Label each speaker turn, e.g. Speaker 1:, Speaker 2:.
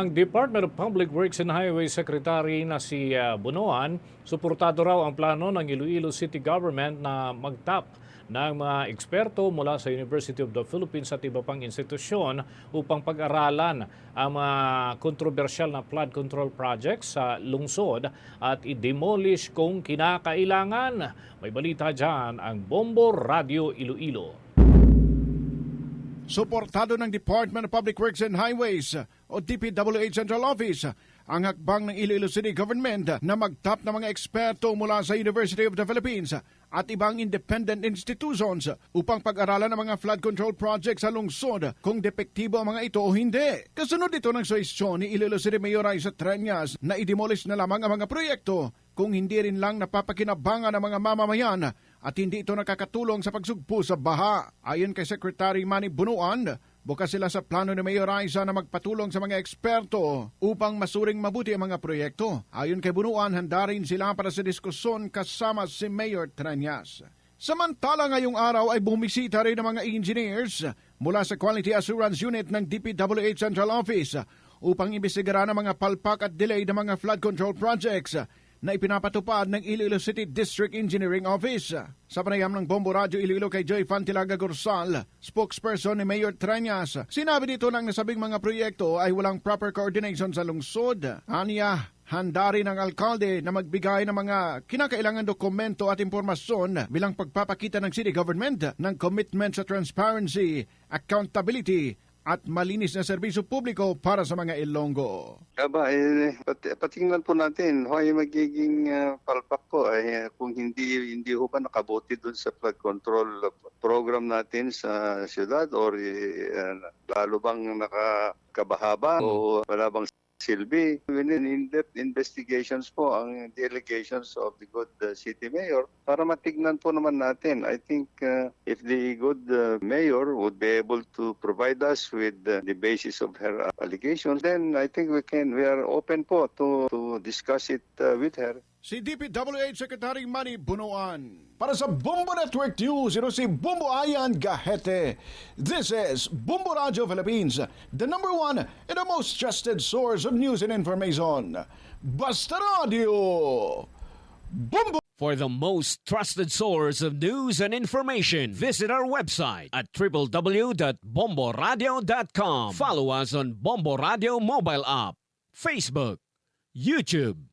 Speaker 1: Ang Department of Public Works and Highways Secretary na si uh, Bunoan, suportado raw ang plano ng Iloilo City Government na magtap ng mga eksperto mula sa University of the Philippines at iba pang institusyon upang pag-aralan ang mga kontrobersyal na flood control projects sa lungsod at i-demolish kung kinakailangan. May balita dyan ang Bombo Radio Iloilo.
Speaker 2: Suportado ng Department of Public Works and Highways o DPWH Central Office ang hakbang ng Iloilo City Government na magtap ng mga eksperto mula sa University of the Philippines at ibang independent institutions upang pag-aralan ang mga flood control projects sa lungsod kung depektibo ang mga ito o hindi. Kasunod ito ng suwestyon ni Iloilo City Mayor Isa Treñas na i-demolish na lamang ang mga proyekto kung hindi rin lang napapakinabangan ng mga mamamayan at hindi ito nakakatulong sa pagsugpo sa baha. Ayon kay Secretary Manny Bunuan, bukas sila sa plano ni Mayor Aiza na magpatulong sa mga eksperto upang masuring mabuti ang mga proyekto. Ayon kay Bunuan, handa rin sila para sa diskusyon kasama si Mayor Tranyas. Samantala ngayong araw ay bumisita rin ng mga engineers mula sa Quality Assurance Unit ng DPWH Central Office upang imbestigaran ang mga palpak at delay ng mga flood control projects na ipinapatupad ng Iloilo City District Engineering Office. Sa panayam ng Bombo Radio Iloilo kay Joy Fantilaga Gorsal, spokesperson ni Mayor Treñas, sinabi dito ng nasabing mga proyekto ay walang proper coordination sa lungsod. Aniya, handa rin ang alkalde na magbigay ng mga kinakailangan dokumento at impormasyon bilang pagpapakita ng city government ng commitment sa transparency, accountability, at malinis na serbisyo publiko para sa mga Ilonggo.
Speaker 3: Aba, eh, pat- patingnan po natin kung ay magiging ah, palpak po ay ah, kung hindi hindi ho ba nakabuti doon sa flood control program natin sa siyudad or eh, ah, lalo bang nakakabahaba o wala bang silbi. Need in-depth investigations po ang delegations of the good uh, city mayor para matignan po naman natin. I think uh, if the good uh, mayor would be able to provide us with uh, the basis of her uh, allegations, then I think we can, we are open po to, to discuss it uh, with her.
Speaker 2: Si DPWH Secretary Manny Bunuan. Para sa Bombo Network News, ito si Bombo Ayan Gahete. This is Bombo Radio Philippines, the number one and the most trusted source of news and information. Basta Radio! Bombo!
Speaker 4: For the most trusted source of news and information, visit our website at www.bomboradio.com. Follow us on Bombo Radio mobile app, Facebook, YouTube,